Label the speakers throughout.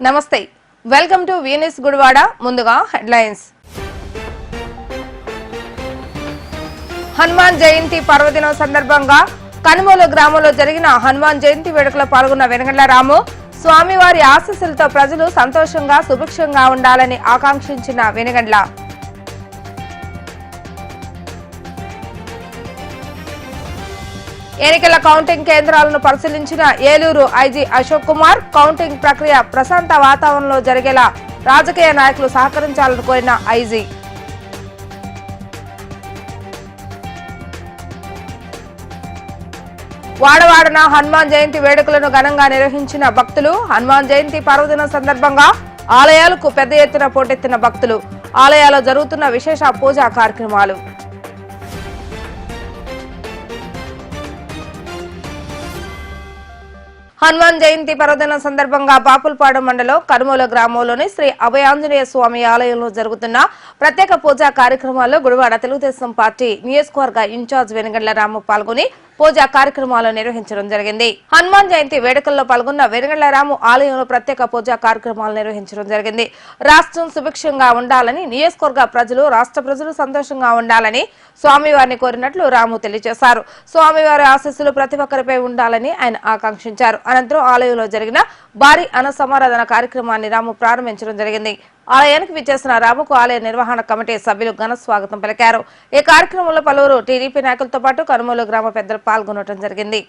Speaker 1: నమస్తే. Welcome to Venus Gudivada ముందుగా headlines Hanuman Jayanti పర్వదినం సందర్భంగా కనుమూలు గ్రామంలో జరిగిన హనుమాన్ జయంతి వేడుకలో పాల్గొన్న వెనగండ్ల రాము స్వామివారి ఆశీస్సులతో ప్రజలు సంతోషంగా సుభిక్షంగా ఉండాలని ఆకాంక్షించిన వెనగండ్ల. ఎన్నికల కౌంటింగ్ కేంద్రాలను పరిశీలించిన ఏలూరు ఐజీ అశోక్ కుమార్ కౌంటింగ్ ప్రక్రియ ప్రశాంత వాతావరణంలో జరిగేలా రాజకీయ నాయకులు సహకరించాలని కోరిన ఐజీ. వాడవాడన హనుమాన్ జయంతి వేడుకలను ఘనంగా నిర్వహించిన భక్తులు. హనుమాన్ జయంతి పర్వదినం సందర్భంగా ఆలయాలకు పెద్ద ఎత్తున పోటెత్తిన భక్తులు. ఆలయాల్లో జరుగుతున్న విశేష పూజా కార్యక్రమాలు. హనుమాన్ జయంతి పర్వదినం సందర్భంగా బాపులపాడు మండలం కనుమూల గ్రామంలోని శ్రీ అభయాంజనేయ స్వామి ఆలయంలో జరుగుతున్న ప్రత్యేక పూజా కార్యక్రమాల్లో గుడివాడ తెలుగుదేశం పార్టీ నియోజకవర్గ ఇన్ఛార్జ్ వెనుగండ్ల రాము పాల్గొని పూజా కార్యక్రమాలు నిర్వహించడం జరిగింది. హనుమాన్ జయంతి వేడుకల్లో పాల్గొన్న వెనుగండ్ల రాము ఆలయంలో ప్రత్యేక పూజా కార్యక్రమాలు నిర్వహించడం జరిగింది. రాష్ట్రం సుభిక్షంగా ఉండాలని నియోజకవర్గ ప్రజలు రాష్ట్ర ప్రజలు సంతోషంగా ఉండాలని స్వామివారిని కోరినట్లు రాము తెలియజేశారు. స్వామివారి ఆశస్సులు ప్రతి ఒక్కరిపై ఉండాలని ఆయన ఆకాంక్షించారు. అనంతరం ఆలయంలో జరిగిన భారీ అన్న సమారాధన కార్యక్రమాన్ని రాము ప్రారంభించడం జరిగింది. ఆలయానికి విచ్చేసిన రాముకు ఆలయ నిర్వహణ కమిటీ సభ్యులు ఘన స్వాగతం పలికారు. ఈ కార్యక్రమంలో పలువురు టీడీపీ నాయకులతో పాటు కనుమూలు గ్రామ పెద్దలు పాల్గొనడం జరిగింది.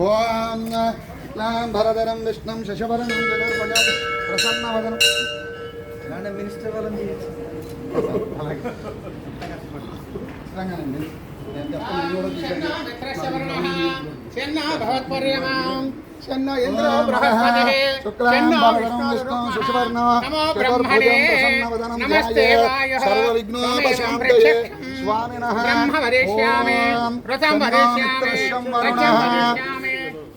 Speaker 2: ఓం లాం భరధరం విష్ణుం శశవరం జగర్భజం ప్రసన్నవదనం ఇలాంటి మినిస్టర్ వాళ్ళని
Speaker 3: చెన్న భవత్పర్యమాం
Speaker 2: చెన్న శుక్లాం
Speaker 3: చెన్నో
Speaker 2: విష్ణుం శశవర్ణ చతుర్భుజం ప్రసన్నవదనం సర్వవిఘ్నోపశాంతయే స్వామినః
Speaker 3: బ్రహ్మ వ్రతం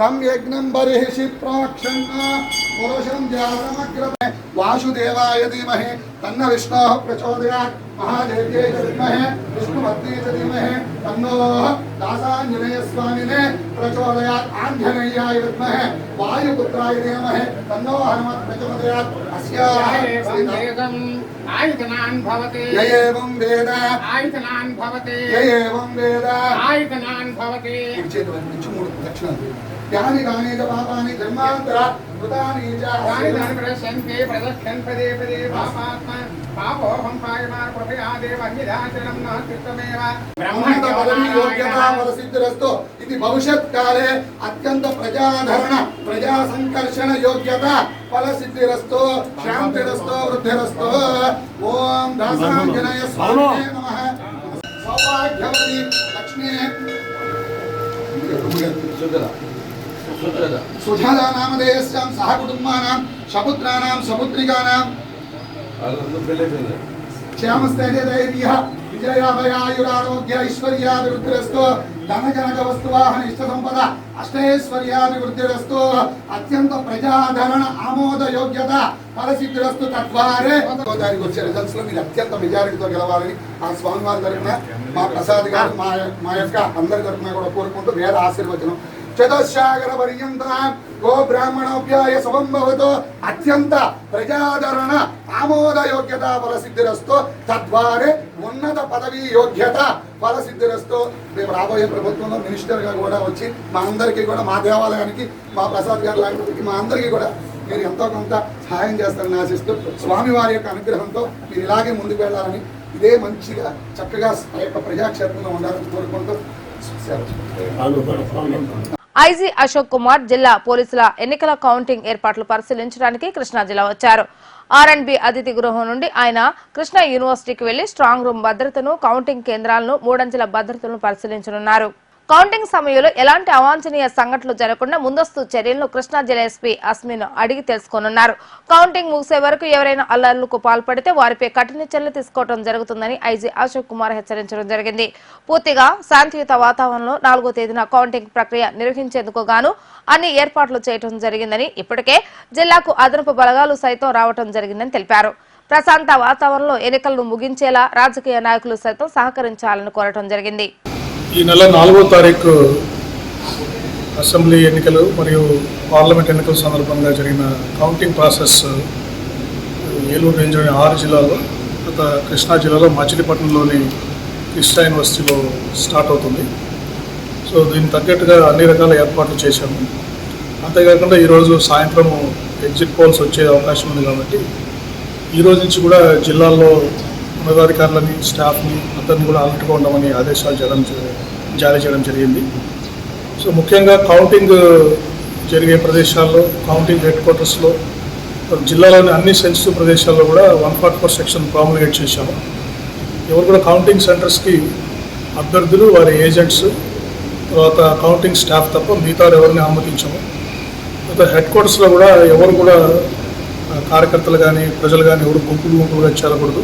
Speaker 2: तम यज्ञ बर्षि प्रोक्षन् पुरुषं जातमग्र वासुदेवाय धीमहि तन्न विष्णो
Speaker 3: प्रचोदया महादेव्यै च विद्महे
Speaker 2: विष्णुभक्त्यै च धीमहि
Speaker 3: तन्नो दासाञ्जनेयस्वामिने
Speaker 2: प्रचोदयात्। आञ्जनेयाय विद्महे
Speaker 3: वायुपुत्राय धीमहे
Speaker 2: तन्नो हनुमत् प्रचोदयात्। अस्याः आयतनान् भवति। य एवं वेद। भवति। य एवं
Speaker 3: वेद। भवति। दक्षिणा यानि तानि तपानि धर्मान्तरात् मृतानि च तानि तानि प्रदर्शन्ते प्रदक्षन्
Speaker 2: पदे पदे पापात्मा पापोऽहं पायमान् प्रभयादेव अन्यदाचनं न कृतमेव ब्रह्मणयोग्यतापदसिद्धिरस्तु इति भविष्यत्काले अत्यन्तप्रजाधरण प्रजासङ्कर्षणयोग्यता फलसिद्धिरस्तु शान्तिरस्तु वृद्धिरस्तु। ॐ नमः। सौभाग्यवती लक्ष्मी। సుజాత నామధేయస్యాం సహ కుటుంబానాం సపుత్రానాం సపుత్రికానాం. క్షేమస్థైర్య ధైర్య విజయాభయాయురారోగ్య ఐశ్వర్యాభివృద్ధిరస్తు ధన కనక వస్తువాహన ఇష్ట సంపద అష్టైశ్వర్యాభివృద్ధిరస్తు అత్యంత ప్రజాదరణ ఆమోద యోగ్యత ఫలసిద్ధిరస్తు తద్వారే. దానికి వచ్చే రిజల్ట్స్లో మీరు అత్యంత మెజారిటీతో గెలవాలని ఆ స్వామివారి తరఫున మా ప్రసాద్ గారు మా మా యొక్క అందరి తరఫున కూడా కోరుకుంటూ వేద ఆశీర్వచనం. చతుశాగర పర్యంత గో బ్రాహ్మణోభ్యాయ శుభం అత్యంత ప్రజాదరణ ఆమోద యోగ్యత తద్వారే ఉన్నత పదవీ యోగ్యత ఫలసిద్ధిరస్తో రేపు రాబోయే ప్రభుత్వంలో మినిస్టర్గా కూడా వచ్చి మా అందరికీ కూడా మా దేవాలయానికి మా ప్రసాద్ గారు లాంటి మా అందరికీ కూడా మీరు ఎంతో కొంత సహాయం చేస్తారని ఆశిస్తూ స్వామివారి యొక్క అనుగ్రహంతో మీరు ఇలాగే ముందుకు వెళ్ళాలని ఇదే మంచిగా చక్కగా ఆ యొక్క ప్రజాక్షేత్రంలో ఉండాలని కోరుకుంటూ సెలవు.
Speaker 1: ఐజీ అశోక్ కుమార్ జిల్లా పోలీసుల ఎన్నికల కౌంటింగ్ ఏర్పాట్లు పరిశీలించడానికి కృష్ణా జిల్లా వచ్చారు. ఆర్ అండ్ బి అతిథి గృహం నుండి ఆయన కృష్ణా యూనివర్సిటీకి వెళ్ళి స్ట్రాంగ్ రూమ్ భద్రతను కౌంటింగ్ కేంద్రాలను మూడంచెల భద్రతను పరిశీలించనున్నారు. కౌంటింగ్ సమయంలో ఎలాంటి అవాంఛనీయ సంఘటనలు జరగకుండా ముందస్తు చర్యలను కృష్ణా జిల్లా ఎస్పీ అస్మిన్ అడిగి తెలుసుకోనున్నారు. కౌంటింగ్ ముగిసే వరకు ఎవరైనా అల్లర్లకు పాల్పడితే వారిపై కఠిన చర్యలు తీసుకోవడం జరుగుతుందని ఐజీ అశోక్ కుమార్ హెచ్చరించడం జరిగింది. పూర్తిగా శాంతియుత వాతావరణంలో నాలుగో తేదీన కౌంటింగ్ ప్రక్రియ నిర్వహించేందుకు గాను అన్ని ఏర్పాట్లు చేయడం జరిగిందని ఇప్పటికే జిల్లాకు అదనపు బలగాలు సైతం రావడం జరిగిందని తెలిపారు. ప్రశాంత వాతావరణంలో ఎన్నికలను ముగించేలా రాజకీయ నాయకులు సైతం సహకరించాలని కోరటం జరిగింది.
Speaker 4: ఈ నెల నాలుగో తారీఖు అసెంబ్లీ ఎన్నికలు మరియు పార్లమెంట్ ఎన్నికల సందర్భంగా జరిగిన కౌంటింగ్ ప్రాసెస్ ఏలూరు రేంజ్లోని ఆరు జిల్లాలో గత కృష్ణా జిల్లాలో మచిలీపట్నంలోని కృష్ణా యూనివర్సిటీలో స్టార్ట్ అవుతుంది. సో దీనికి తగ్గట్టుగా అన్ని రకాల ఏర్పాట్లు చేశాము. అంతేకాకుండా ఈరోజు సాయంత్రం ఎగ్జిట్ పోల్స్ వచ్చే అవకాశం ఉంది కాబట్టి ఈ రోజు నుంచి కూడా జిల్లాల్లో ఉన్నతాధికారులని స్టాఫ్ని అందరినీ కూడా అలర్ట్గా ఉండమని ఆదేశాలు చేయడం జారీ చేయడం జరిగింది. సో ముఖ్యంగా కౌంటింగ్ జరిగే ప్రదేశాల్లో కౌంటింగ్ హెడ్ క్వార్టర్స్లో జిల్లాలోని అన్ని సెన్సిటివ్ ప్రదేశాల్లో కూడా one forty four section promulgate చేశాము. ఎవరు కూడా కౌంటింగ్ సెంటర్స్కి అభ్యర్థులు వారి ఏజెంట్స్ తర్వాత కౌంటింగ్ స్టాఫ్ తప్ప మిగతా ఎవరిని అనుమతించాము తర్వాత హెడ్ క్వార్టర్స్లో కూడా ఎవరు కూడా కార్యకర్తలు కానీ ప్రజలు కానీ ఎవరు గుంపులు గుంపులుగా చేరకూడదు.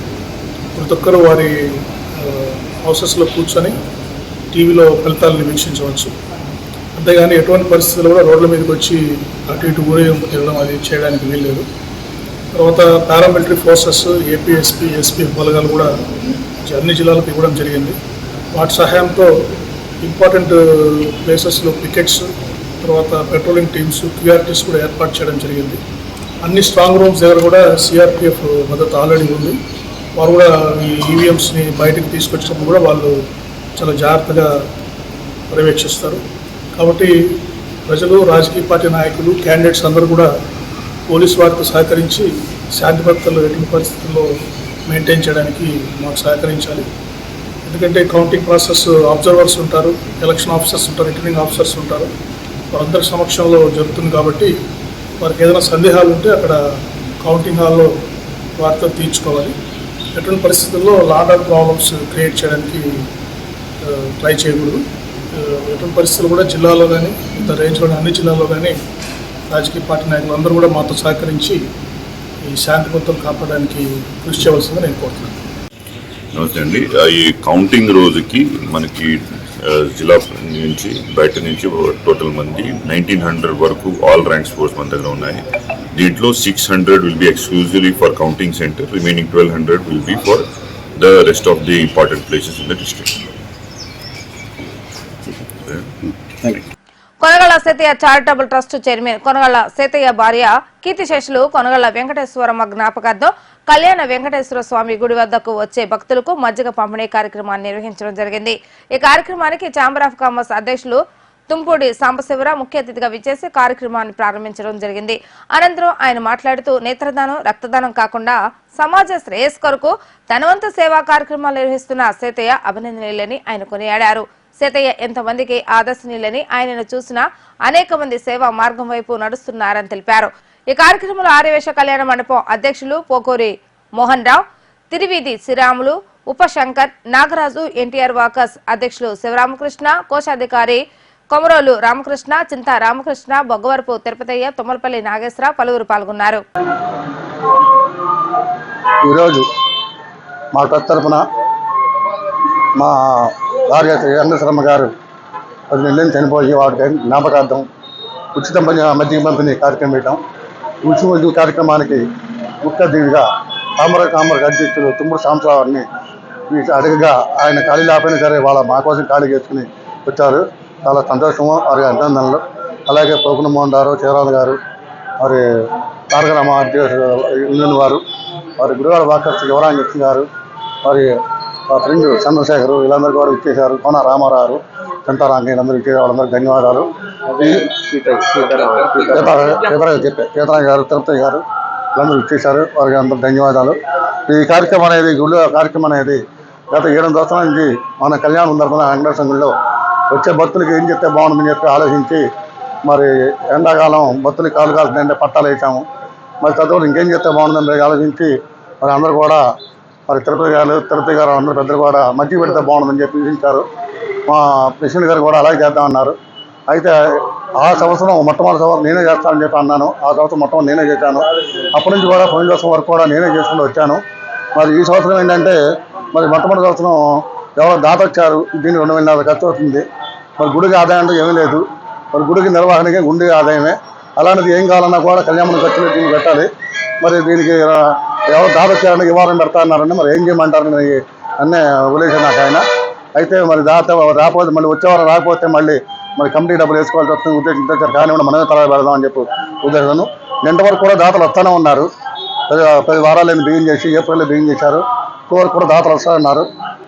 Speaker 4: ప్రతి ఒక్కరూ వారి హౌసెస్లో కూర్చొని టీవీలో ఫలితాలను వీక్షించవచ్చు. అంతేగాని ఎటువంటి పరిస్థితుల్లో కూడా రోడ్ల మీదకి వచ్చి అటు ఇటు ఊరేగింపు తిరగడం అది చేయడానికి వీల్లేదు. తర్వాత పారామిలిటరీ ఫోర్సెస్ ఏపీఎస్పీ ఎస్పీ బలగాలు కూడా అన్ని జిల్లాలకు ఇవ్వడం జరిగింది. వాటి సహాయంతో ఇంపార్టెంట్ ప్లేసెస్లో పికెట్స్ తర్వాత పెట్రోలింగ్ టీమ్స్ క్యూఆర్టీస్ కూడా ఏర్పాటు చేయడం జరిగింది. అన్ని స్ట్రాంగ్ రూమ్స్ దగ్గర కూడా సిఆర్పిఎఫ్ మద్దతు ఆల్రెడీ ఉంది. వారు కూడా ఈ ఈవీఎంస్ని బయటకు తీసుకొచ్చినప్పుడు కూడా వాళ్ళు చాలా జాగ్రత్తగా పర్యవేక్షిస్తారు. కాబట్టి ప్రజలు రాజకీయ పార్టీ నాయకులు క్యాండిడేట్స్ అందరూ కూడా పోలీస్ వారితో సహకరించి శాంతి భద్రతలు ఎటువంటి పరిస్థితుల్లో మెయింటైన్ చేయడానికి మాకు సహకరించాలి. ఎందుకంటే కౌంటింగ్ ప్రాసెస్ అబ్జర్వర్స్ ఉంటారు ఎలక్షన్ ఆఫీసర్స్ ఉంటారు రిటర్నింగ్ ఆఫీసర్స్ ఉంటారు. వారందరి సమక్షంలో జరుగుతుంది కాబట్టి వారికి ఏదైనా సందేహాలు ఉంటే అక్కడ కౌంటింగ్ హాల్లో వారితో తీర్చుకోవాలి. ఎటువంటి పరిస్థితుల్లో లాట్ ఆఫ్ ప్రాబ్లమ్స్ క్రియేట్ చేయడానికి ట్రై చేయకూడదు. ఎటువంటి పరిస్థితులు కూడా జిల్లాలో కానీ ఇంత రేంజ్లో అన్ని జిల్లాల్లో కానీ రాజకీయ పార్టీ నాయకులు అందరూ కూడా మాతో సహకరించి ఈ శాంతి భద్రతలు కాపాడడానికి కృషి చేయవలసిందని నేను కోరుతున్నాను.
Speaker 5: నమస్తే అండి. ఈ కౌంటింగ్ రోజుకి మనకి జిల్లా నుంచి బయట నుంచి టోటల్ మంది నైన్టీన్ హండ్రెడ్ వరకు ఆల్ ర్యాంక్ స్పోర్ట్స్ మన దగ్గర ఉన్నాయి. దీంట్లో six hundred will be exclusively for counting centre remaining twelve hundred will be for the rest of the important places in the district
Speaker 1: Konagalla Setaiah charitable trust chairman Konagalla Setaiah భార్య కీర్తిశేషులు కొనగళ్ళ వెంకటేశ్వరమ్మ జ్ఞాపకార్థం కళ్యాణ వెంకటేశ్వర స్వామి గుడి వద్దకు వచ్చే భక్తులకు మజ్జిగ పంపిణీ కార్యక్రమాన్ని నిర్వహించడం జరిగింది. ఈ కార్యక్రమానికి ఛాంబర్ ఆఫ్ కామర్స్ అధ్యక్షులు తుంపూడి సాంబశివర ముఖ్య అతిథిగా విచ్చేసి కార్యక్రమాన్ని ప్రారంభించడం జరిగింది. అనంతరం ఆయన మాట్లాడుతూ నేత్రదానం రక్తదానం కాకుండా సమాజ శ్రేయస్ కొరకు ధనవంత సేవా కార్యక్రమాలు నిర్వహిస్తున్న సేతయ్య అభినందనీయులని ఆయన కొనియాడారు. సేతయ్య ఎంతమందికి ఆదర్శనీయులని ఆయనను చూసిన అనేక మంది సేవా మార్గం వైపు నడుస్తున్నారని తెలిపారు. ఈ కార్యక్రమంలో ఆర్యవేశ కళ్యాణ మండపం అధ్యక్షులు పోకూరి మోహన్ రావు తిరివీధి శ్రీరాములు ఉపశంకర్ నాగరాజు ఎన్టీఆర్ వాకర్స్ అధ్యక్షులు శివరామకృష్ణ కోశాధికారి కొమరోలు రామకృష్ణ చింత రామకృష్ణ బొగ్గవరపు తిరుపతయ్య తుమ్మలపల్లి నాగేశ్వర పలువురు పాల్గొన్నారు.
Speaker 6: ఈరోజు మా ట్రస్ట్ తరపున మా భార్య రంగశర్మ గారు పది నెలలు చనిపోయి వాటి జ్ఞాపకార్థం ఉచిత మధ్య- పంపిణీ కార్యక్రమం పెట్టాం ఉచిత మజ్జిగ కార్యక్రమానికి ముఖ్య తామర కామర కామర అధ్యక్షులు తుమ్మూరు సాంబరావుని అడగగా ఆయన ఖాళీ లేకపోయినా సరే వాళ్ళ మా కోసం ఖాళీ చేసుకుని వచ్చారు. చాలా సంతోషము. వారి అభినందనలు. అలాగే పోకున మోహన్ గారు చీరాల గారు మరి తారక రామ అధ్యక్షుడు వారు వారి గురువాడ వాకర్స్ యువరాంగ గారు మరి మా ఫ్రెండ్ చంద్రశేఖర్ వీళ్ళందరూ కూడా ఇచ్చేశారు కోన రామారావు చంటారాంగ వీళ్ళందరూ ఇచ్చేసారు వాళ్ళందరూ ధన్యవాదాలు. సీతారాం గారు తిరుపతి గారు వీళ్ళందరూ ఇచ్చేశారు వారికి అందరూ ధన్యవాదాలు. ఈ కార్యక్రమం అనేది గుళ్ళు కార్యక్రమం అనేది గత ఏడు సంవత్సరాల నుంచి మన కళ్యాణం తరఫున వెంకటేశ్వర గుడిలో వచ్చే భక్తులకి ఏం చెప్తే బాగుంటుందని చెప్పి ఆలోచించి మరి ఎండాకాలం భక్తులకి కాలు కాల్సిందంటే పట్టాలు వేసాము మరి తదుపరి ఇంకేం చెప్తే బాగుందని ఆలోచించి మరి అందరూ కూడా మరి తిరుపతి గారు తిరుపతి గారు అందరూ పెద్దలు కూడా మజ్జిగ పెడితే బాగుంటుందని చెప్పి విధించారు. మా ప్రెసిడెంట్ గారు కూడా అలాగే చేద్దామన్నారు అయితే ఆ సంవత్సరం మొట్టమొదటి సంవత్సరం నేనే చేస్తానని చెప్పి అన్నాను. ఆ సంవత్సరం మొట్టమొదటి నేనే చేశాను. అప్పటి నుంచి కూడా పోయిన సంవత్సరం వరకు కూడా నేనే చేసుకుంటూ వచ్చాను. మరి ఈ సంవత్సరం ఏంటంటే మరి మొట్టమొదటి సంవత్సరం ఎవరో దాత వచ్చారు దీనికి రెండు వేల ఖర్చు అవుతుంది. మరి గుడికి ఆదాయం అంటే ఏమీ లేదు. మరి గుడికి నిర్వహణకి గుండె ఆదాయమే. అలాంటిది ఏం కావాలన్నా కూడా కళ్యాణం ఖర్చులు దీన్ని పెట్టాలి మరి దీనికి ఎవరు దాత ఇవ్వాలని పెడతా మరి ఏం చేయమంటారని అన్నీ వదిలేసాను నాకు ఆయన. అయితే మరి దాత రాకపోతే మళ్ళీ వచ్చేవారు రాకపోతే మళ్ళీ మరి కమిటీ డబ్బులు వేసుకోవాల్సి వస్తుంది ఉద్దేశంతో కానివ్వండి మనమే తల పెడదాం అని చెప్పి ఉద్దేశం నింట వరకు కూడా దాతలు వస్తూనే ఉన్నారు. పది పది వారాలు బియ్యం చేసి ఏప్రిల్లో బియ్యం చేశారు. వరకు కూడా దాతలు వస్తారన్నారు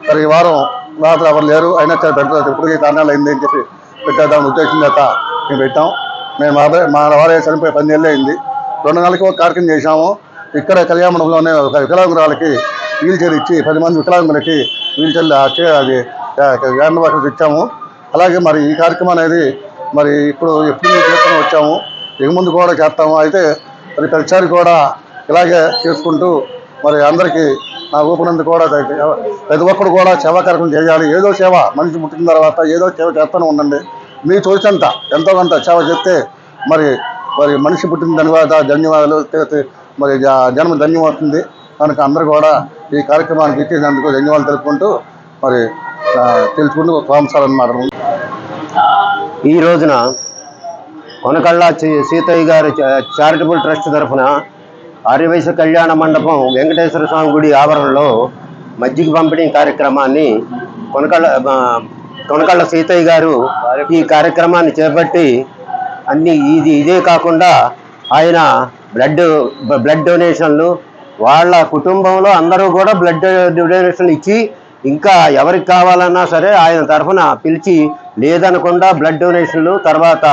Speaker 6: మరి ఈ వారం మాత్రం ఎవరు లేరు. అయినా సరే పెట్టలేదు ఇప్పటికీ కారణాలు అయింది అని చెప్పి పెట్టేద్దాం ఉద్దేశం చేత మేము పెట్టాం. మేము మా మా వారే చనిపోయి పది నెలలు అయింది. రెండు నెలలకి ఒక కార్యక్రమం చేశాము. ఇక్కడ కళ్యాణంలోనే ఒక వికలాంగురాలకి వీల్ చైర్ ఇచ్చి పది మంది వికలాంగులకి వీల్ చైర్లు అది వ్యాన్ వాకర్స్ ఇచ్చాము. అలాగే మరి ఈ కార్యక్రమం అనేది మరి ఇప్పుడు ఎప్పుడు మేము వచ్చాము. ఇక ముందు కూడా చేస్తాము. అయితే మరి ప్రతిసారి కూడా ఇలాగే చేసుకుంటూ మరి అందరికీ నా ఊపినందు కూడా ప్రతి ఒక్కరు కూడా సేవా కార్యక్రమం చేయాలి. ఏదో సేవ మనిషి పుట్టిన తర్వాత ఏదో సేవ చేస్తూనే ఉండండి. మీ తోచినంత ఎంతో కొంత సేవ చేస్తే మరి మరి మనిషి పుట్టిన ధన్యవాద ధన్యవాదాలు మరి జ- జన్మ ధన్యమవుతుంది కనుక అందరూ కూడా ఈ కార్యక్రమానికి ఇచ్చేసినందుకు ధన్యవాదాలు తెలుపుకుంటూ మరి ఆ, తెలుసుకుంటూ మాట్లాడు
Speaker 7: ఈ రోజున కొనకళ్ళ సీతయ్య గారి చారిటబుల్ ట్రస్ట్ తరఫున ఆర్యవైశ్య కళ్యాణ మండపం వెంకటేశ్వర స్వామి గుడి ఆవరణలో మజ్జిగ పంపిణీ కార్యక్రమాన్ని కొనకళ్ళ కొనకళ్ళ సీతయ్య గారు ఈ కార్యక్రమాన్ని చేపట్టి అన్ని ఇది ఇదే కాకుండా ఆయన బ్లడ్ బ్లడ్ డొనేషన్లు వాళ్ళ కుటుంబంలో అందరూ కూడా బ్లడ్ డొనేషన్లు ఇచ్చి ఇంకా ఎవరికి కావాలన్నా సరే ఆయన తరఫున పిలిచి లేదనకుండా బ్లడ్ డొనేషన్లు తర్వాత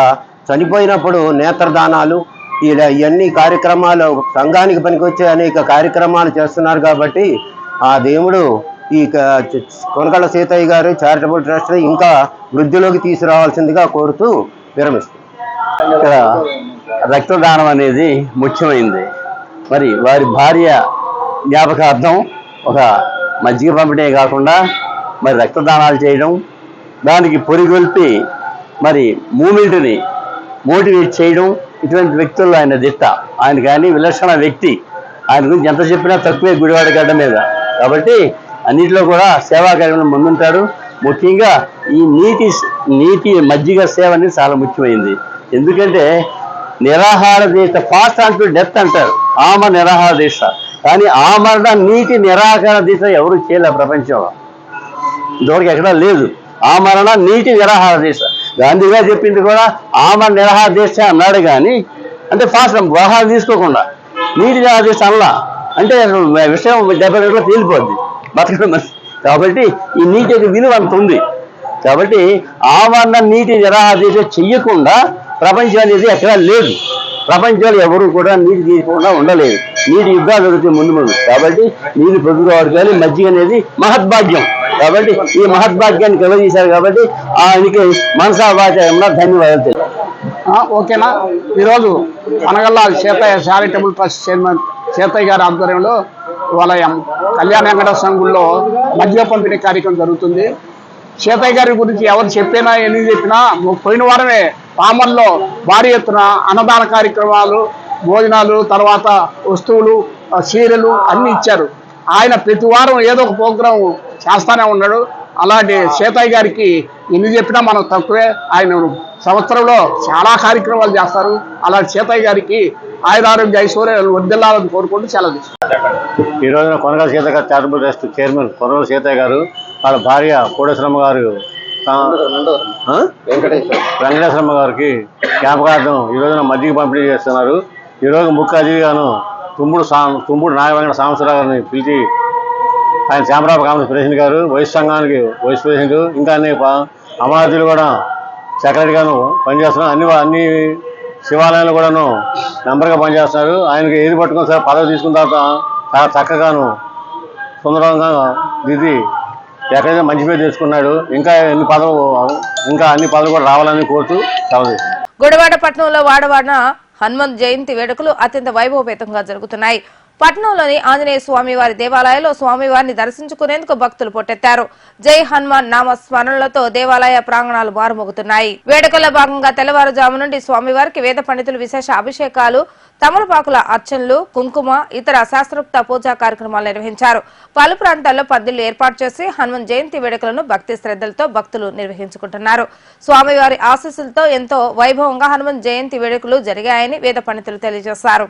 Speaker 7: చనిపోయినప్పుడు నేత్రదానాలు ఇలా ఇవన్నీ కార్యక్రమాలు సంఘానికి పనికొచ్చే అనేక కార్యక్రమాలు చేస్తున్నారు కాబట్టి ఆ దేవుడు ఈ కొనకళ్ళ సీతయ్య గారు చారిటబుల్ ట్రస్ట్ ఇంకా వృద్ధిలోకి తీసుకురావాల్సిందిగా కోరుతూ విరమిస్తుంది
Speaker 8: ఇక్కడ రక్తదానం అనేది ముఖ్యమైనది మరి వారి భార్య జ్ఞాపకార్థం ఒక మజ్జిగ పంపిణీ కాకుండా మరి రక్తదానాలు చేయడం దానికి పొరిగొల్పి మరి మూమెంట్ని మోటివేట్ చేయడం ఇటువంటి వ్యక్తుల్లో ఆయన దిట్ట. ఆయన కానీ విలక్షణ వ్యక్తి. ఆయన గురించి ఎంత చెప్పినా తక్కువే గుడివాడ గడ్డ మీద. కాబట్టి అన్నింటిలో కూడా సేవా కార్యక్రమం ముందుంటాడు. ముఖ్యంగా ఈ నీటి నీటి మజ్జిగ సేవ అనేది చాలా ముఖ్యమైంది. ఎందుకంటే నిరాహార దీక్ష ఫాస్ట్ అంటూ డెత్ అంటారు. ఆమ నిరాహార దీక్ష. కానీ ఆమరణ నీటి నిరాహార దీక్ష ఎవరు చేయలే ప్రపంచంలో. ఇంతవరకు ఎక్కడా లేదు. ఆమరణ నీటి నిరాహార దీక్ష. గాంధీ గారు చెప్పింది కూడా ఆమరణ నిరాహార దీక్ష అన్నాడు కానీ అంటే ఫాస్ట్ ఆహారం తీసుకోకుండా నీటి నిరాహార దీక్ష అనలా. అంటే విషయం డెబ్బై గంటలు తేలిపోద్ది. బతకడం కాబట్టి ఈ నీటి యొక్క విలువ అంత ఉంది. కాబట్టి ఆమరణ నీటి నిరాహార దీక్ష చెయ్యకుండా ప్రపంచం అనేది ఎక్కడా లేదు. ప్రపంచంలో ఎవరు కూడా నీటి తీయకుండా ఉండలేదు. నీటి యుద్ధాలు జరుగుతాయి ముందు ముందు. కాబట్టి నీరు పొద్దుకోవడం మజ్జిగ అనేది మహద్భాగ్యం. కాబట్టి ఈ మహద్భాగ్యాన్ని కలగజేశారు కాబట్టి ఆయనకి మనసా భాష ధన్యవాదాలు తెలియదు
Speaker 3: ఓకేనా ఈరోజు Anagalla Seetaiah charitable trust chairman Seetaiah గారి ఆధ్వర్యంలో వలయం కళ్యాణ వెంకటేశ్వర సంఘుల్లో మద్య పంపిణీ కార్యక్రమం జరుగుతుంది. సీతయ్య గారి గురించి ఎవరు చెప్పినా ఎన్ని చెప్పినా పోయిన వారమే పామర్లో భారీ ఎత్తున అన్నదాన కార్యక్రమాలు భోజనాలు తర్వాత వస్తువులు చీరలు అన్ని ఇచ్చారు. ఆయన ప్రతి వారం ఏదో ఒక ప్రోగ్రాం చేస్తానే ఉన్నాడు. అలాంటి సీతయ్య గారికి ఎన్ని చెప్పినా మనం తక్కువే. ఆయన సంవత్సరంలో చాలా కార్యక్రమాలు చేస్తారు. అలాంటి సీతయ్య గారికి ఆయురారోగ్య ఐశ్వర్యాలు వర్దిల్లాలని కోరుకుంటూ సెలవు తీసుకుంటాం.
Speaker 8: ఈ రోజున Konagala Seetha garu charitable trust chairman Konagala Seethaiah garu వాళ్ళ భార్య కోడేశ్వరమ్మ గారు? వెంకటేశ్వరమ్మ గారికి జ్ఞాపకార్థం ఈ రోజున మజ్జిగ పంపిణీ చేస్తున్నారు. ఈ రోజు ముఖ్య అతిథిగాను తుమ్ముడు సా తుమ్ముడు నాగవెంకట సాంబశివరావు గారిని పిలిచి ఆయన శ్యామరావు కాంగ్రెస్ ప్రెసిడెంట్ గారు వైస్ సంఘానికి వైస్ ప్రెసిడెంట్ ఇంకా అన్ని అమరావతిలో కూడా సెక్రటరీగాను పనిచేస్తున్నారు. అన్ని అన్ని శివాలయాలు కూడాను నెంబర్గా పనిచేస్తున్నారు. ఆయనకి ఏది పట్టుకుని సార్ పదవి తీసుకున్న తర్వాత చాలా చక్కగాను సుందరంగా దిద్ది ఎక్కడైతే మంచి పేరు తెచ్చుకున్నాడు ఇంకా ఎన్ని పదవులు ఇంకా అన్ని పదవులు కూడా రావాలని కోరుతూ సెలవు
Speaker 1: గుడివాడ పట్టణంలో వాడవాడ హనుమంత్ జయంతి వేడుకలు అత్యంత వైభవపేతంగా జరుగుతున్నాయి. పట్టణంలోని ఆంజనేయ స్వామి వారి దేవాలయంలో స్వామివారిని దర్శించుకునేందుకు భక్తులు పొట్టెత్తారు. జై హనుమాన్ నామ స్మరణలతో దేవాలయ ప్రాంగణాలు మారుమోగుతున్నాయి. వేడుకల్లో భాగంగా తెల్లవారుజాము నుండి స్వామివారికి వేద పండితులు విశేష అభిషేకాలు తమలపాకుల అర్చనలు కుంకుమ ఇతర శాస్త్రోక్త పూజా కార్యక్రమాలు నిర్వహించారు. పలు ప్రాంతాల్లో పందిళ్ళు ఏర్పాటు చేసి హనుమాన్ జయంతి వేడుకలను భక్తి శ్రద్ధలతో భక్తులు నిర్వహించుకుంటున్నారు. స్వామివారి ఆశీస్సులతో ఎంతో వైభవంగా హనుమాన్ జయంతి వేడుకలు జరిగాయని వేద పండితులు తెలియజేశారు.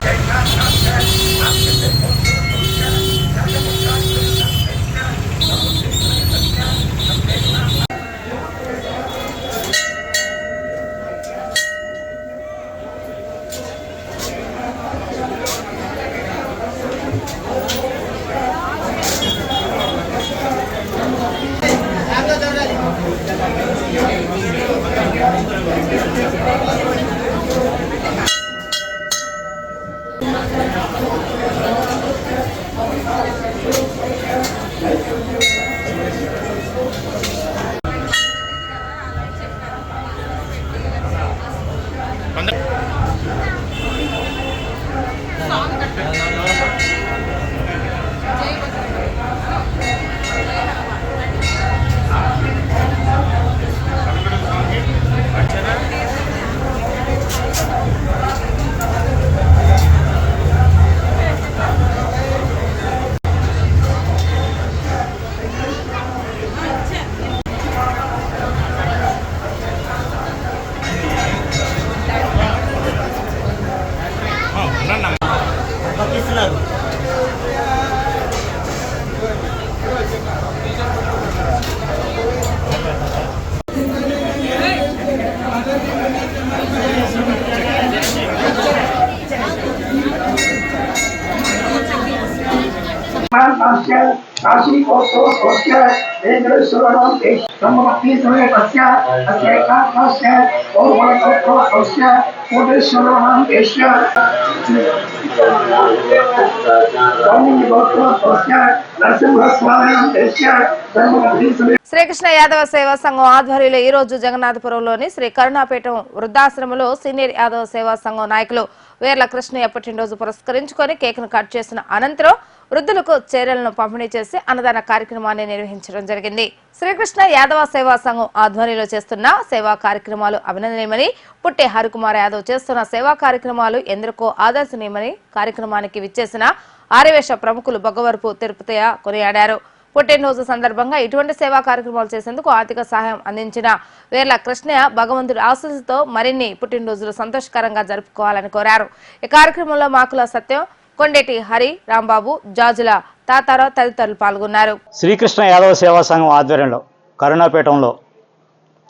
Speaker 1: శ్రీకృష్ణ యాదవ సేవా సంఘం ఆధ్వర్యంలో ఈ రోజు జగన్నాథపురంలోని శ్రీ కరుణాపేటం వృద్ధాశ్రమంలో సీనియర్ యాదవ సేవా సంఘం నాయకులు వేర్ల కృష్ణయ్య పుట్టినరోజు పురస్కరించుకొని కేక్ను కట్ చేసిన అనంతరం వృద్ధులకు చీరలను పంపిణీ చేసి అన్నదాన కార్యక్రమాన్ని నిర్వహించడం జరిగింది. శ్రీకృష్ణ యాదవ సేవా సంఘం ఆధ్వర్యంలో చేస్తున్న సేవా కార్యక్రమాలు అభినందనీయమని పుట్టే హరికుమార్ యాదవ్ చేస్తున్న సేవా కార్యక్రమాలు ఎందరికో ఆదర్శనీయమని కార్యక్రమానికి విచ్చేసిన ఆర్యవేశ ప్రముఖులు బొగ్గవరపు తిరుపతయ్య కొనియాడారు. పుట్టినరోజు సందర్భంగా ఇటువంటి సేవా కార్యక్రమాలు చేసేందుకు ఆర్థిక సహాయం అందించిన వేర్ల కృష్ణయ్య భగవంతుడి ఆశీస్సుతో మరిన్ని పుట్టినరోజులు సంతోషకరంగా జరుపుకోవాలని కోరారు. ఈ కార్యక్రమంలో మాకుల సత్యం కొండేటి హరి రాంబాబు జాజుల తాతారావు తదితరులు పాల్గొన్నారు.
Speaker 9: శ్రీకృష్ణ యాదవ సేవా సంఘం ఆధ్వర్యంలో కరుణాపేటంలో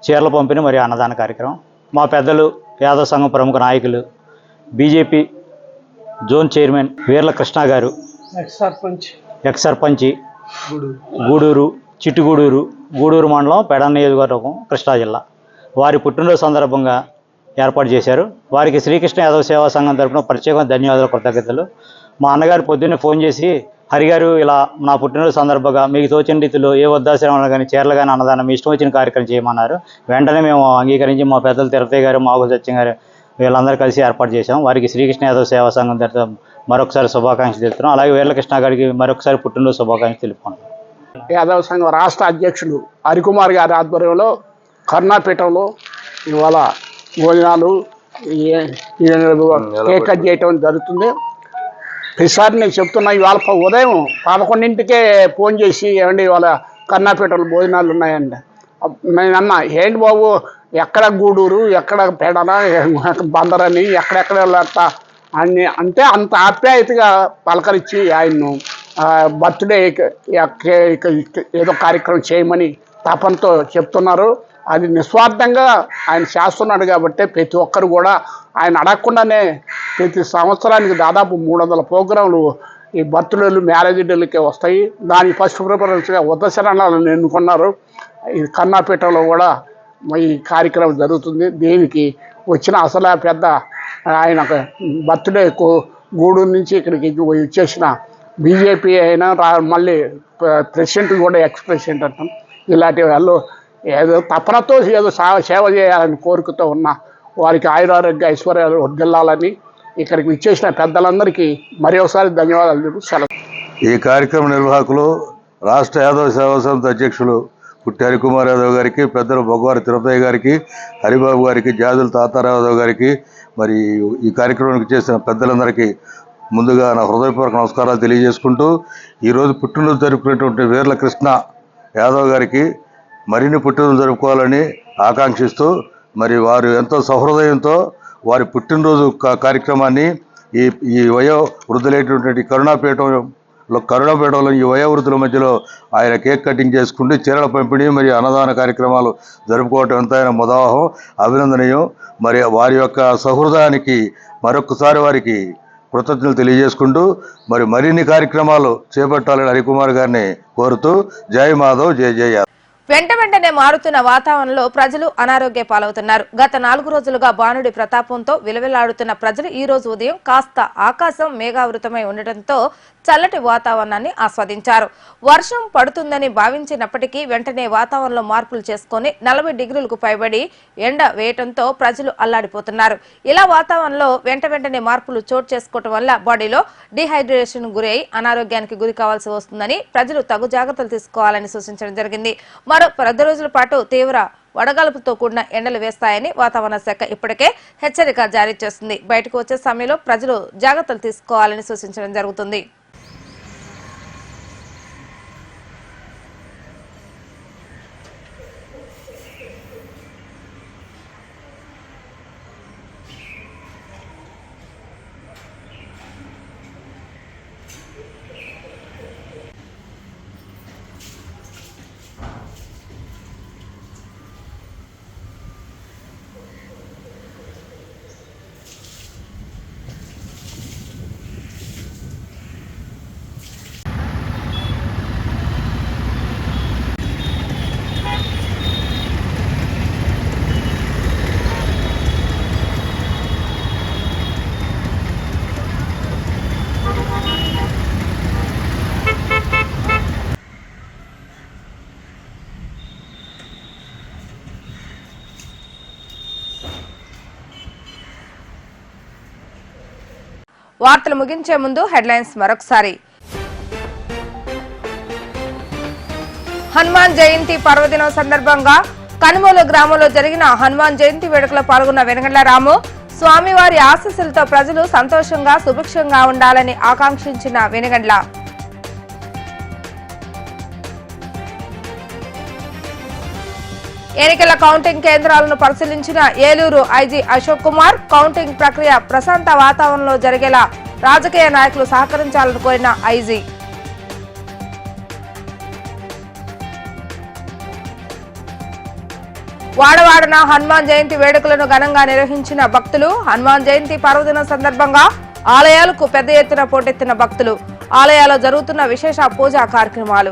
Speaker 9: చీరల పంపిణీ మరియు అన్నదాన కార్యక్రమం. మా పెద్దలు యాదవ సంఘం ప్రముఖ నాయకులు BJP zone chairman Veerla Krishna గారు ఎక్స్ సర్పంచి గూడూరు. చిట్టుగూడూరు గూడూరు మండలం పెడ నియోజకవర్గం కృష్ణా జిల్లా. వారి పుట్టినరోజు సందర్భంగా ఏర్పాటు చేశారు. వారికి శ్రీకృష్ణ యాదవ సేవా సంఘం తరపున ప్రత్యేకంగా ధన్యవాదాలు కృతజ్ఞతలు. మా అన్నగారు పొద్దున్నే ఫోన్ చేసి హరిగారు ఇలా నా పుట్టినరోజు సందర్భంగా మీకు తోచిన రీతిలో ఏ వద్దాశ్రమాలు కానీ చీరలు కానీ అన్నదానం మీ ఇష్టం వచ్చిన కార్యక్రమం చేయమన్నారు వెంటనే మేము అంగీకరించి మా పెద్దలు తిరుపతి గారు మాగుల సత్యం గారు వీళ్ళందరూ కలిసి ఏర్పాటు చేశాం వారికి శ్రీకృష్ణ యాదవ్ సేవా సంఘం తరఫున మరొకసారి శుభాకాంక్షలు తెలుపుతున్నాం అలాగే వీళ్ళకృష్ణ గారికి మరొకసారి పుట్టినరోజు శుభాకాంక్షలు తెలుపుకుంటున్నాం
Speaker 3: యాదవ సంఘం రాష్ట్ర అధ్యక్షుడు హరికుమార్ గారి ఆధ్వర్యంలో కర్ణాపీఠంలో ఇవాళ భోజనాలు కేక్ కట్ చేయటం జరుగుతుంది ప్రతిసారి నేను చెప్తున్నా ఇవాళ ఉదయం పదకొండింటికే ఫోన్ చేసి ఏమండి ఇవాళ కన్నాపేటలు భోజనాలు ఉన్నాయండి. నేను అన్నా ఏంటి బాబు ఎక్కడ గూడూరు ఎక్కడ పెడన బందరని ఎక్కడెక్కడ వెళ్ళట అని అంటే అంత ఆప్యాయతగా పలకరించి ఆయన్ను బర్త్డే ఏదో కార్యక్రమం చేయమని తపనతో చెప్తున్నారు. అది నిస్వార్థంగా ఆయన చేస్తున్నాడు కాబట్టి ప్రతి ఒక్కరు కూడా ఆయన అడగకుండానే ప్రతి సంవత్సరానికి దాదాపు మూడు వందల ప్రోగ్రాంలు ఈ బర్త్డేలు మ్యారేజ్ డేలకే వస్తాయి. దానికి ఫస్ట్ ప్రిఫరెన్స్గా ఉదశరణాలను ఎన్నుకున్నారు. ఇది కన్నాపేటలో కూడా ఈ కార్యక్రమం జరుగుతుంది. దీనికి వచ్చిన అసలు పెద్ద ఆయన బర్త్డే గూడూరు నుంచి ఇక్కడికి వచ్చేసిన బీజేపీ అయినా మళ్ళీ ప్రెసిడెంట్ కూడా ఎక్స్ ప్రెసిడెంట్ అంటాం. ఇలాంటి వాళ్ళు ఏదో తపనతో ఏదో సా- సేవ చేయాలని కోరికతో ఉన్న వారికి ఆయురారోగ్య ఐశ్వర్యాలు వర్దిల్లాలని ఇక్కడికి ఇచ్చేసిన పెద్దలందరికీ మరి ఒకసారి ధన్యవాదాలు సెలవు.
Speaker 10: ఈ కార్యక్రమ నిర్వాహకులు రాష్ట్ర యాదవ సేవా సంస్థ అధ్యక్షులు పుట్టి హరికుమార్ యాదవ్ గారికి పెద్దలు భగవారి తిరుపతి గారికి హరిబాబు గారికి జాదుల తాతారావు గారికి మరి ఈ కార్యక్రమానికి చేసిన పెద్దలందరికీ ముందుగా నా హృదయపూర్వక నమస్కారాలు తెలియజేసుకుంటూ ఈరోజు పుట్టినరోజు జరుపుకునేటువంటి వీర్ల కృష్ణ యాదవ్ గారికి మరిన్ని పుట్టినరోజు జరుపుకోవాలని ఆకాంక్షిస్తూ మరి వారు ఎంతో సహృదయంతో వారి పుట్టినరోజు కార్యక్రమాన్ని ఈ ఈ వయో వృద్ధులైనటువంటి కరుణాపీఠంలో కరుణాపీఠంలో ఈ వయో వృద్ధుల మధ్యలో ఆయన కేక్ కటింగ్ చేసుకుంటూ చీరల పంపిణీ మరియు అన్నదాన కార్యక్రమాలు జరుపుకోవటం ఎంత ఆయన ముదావహం అభినందనీయం. మరి వారి యొక్క సహృదయానికి మరొకసారి వారికి కృతజ్ఞతలు తెలియజేసుకుంటూ మరి మరిన్ని కార్యక్రమాలు చేపట్టాలని హరికుమార్ గారిని కోరుతూ జై మాధవ్ జై జయ
Speaker 1: వెంట వెంటనే మారుతున్న వాతావరణంలో ప్రజలు అనారోగ్య పాలవుతున్నారు. గత నాలుగు రోజులుగా బాణుడి ప్రతాపంతో విలవిలాడుతున్న ప్రజలు ఈ రోజు ఉదయం కాస్త ఆకాశం మేఘావృతమై ఉండటంతో చల్లటి వాతావరణాన్ని ఆస్వాదించారు. వర్షం పడుతుందని భావించినప్పటికీ వెంటనే వాతావరణంలో మార్పులు చేసుకొని నలభై డిగ్రీలకు పైబడి ఎండ వేయటంతో ప్రజలు అల్లాడిపోతున్నారు. ఇలా వాతావరణంలో వెంట వెంటనే మార్పులు చోటు చేసుకోవటం వల్ల బాడీలో డిహైడ్రేషన్ గురై అనారోగ్యానికి గురి కావాల్సి వస్తుందని ప్రజలు తగు జాగ్రత్తలు తీసుకోవాలని సూచించడం జరిగింది. మరో పది రోజుల పాటు తీవ్ర వడగాలుపుతో కూడిన ఎండలు వేస్తాయని వాతావరణ శాఖ ఇప్పటికే హెచ్చరిక జారీ చేస్తుంది. బయటకు వచ్చే సమయంలో ప్రజలు జాగ్రత్తలు తీసుకోవాలని సూచించడం జరుగుతుంది. వార్తలు ముగించే ముందు హెడ్లైన్స్ మరొకసారి. హనుమాన్ జయంతి పర్వదినం సందర్భంగా కనుమూలు గ్రామంలో జరిగిన హనుమాన్ జయంతి వేడుకలో పాల్గొన్న వెనగండ్ల రాము స్వామివారి ఆశీస్సులతో ప్రజలు సంతోషంగా సుభిక్షంగా ఉండాలని ఆకాంక్షించిన వెనగండ్ల. ఎన్నికల కౌంటింగ్ కేంద్రాలను పరిశీలించిన ఏలూరు ఐజీ అశోక్ కుమార్ కౌంటింగ్ ప్రక్రియ ప్రశాంత వాతావరణంలో జరిగేలా రాజకీయ నాయకులు సహకరించాలని కోరిన ఐజీ. వాడవాడన హనుమాన్ జయంతి వేడుకలను ఘనంగా నిర్వహించిన భక్తులు హనుమాన్ జయంతి పర్వదినం సందర్భంగా ఆలయాలకు పెద్ద ఎత్తున పోటెత్తిన భక్తులు. ఆలయాల్లో జరుగుతున్న విశేష పూజా కార్యక్రమాలు.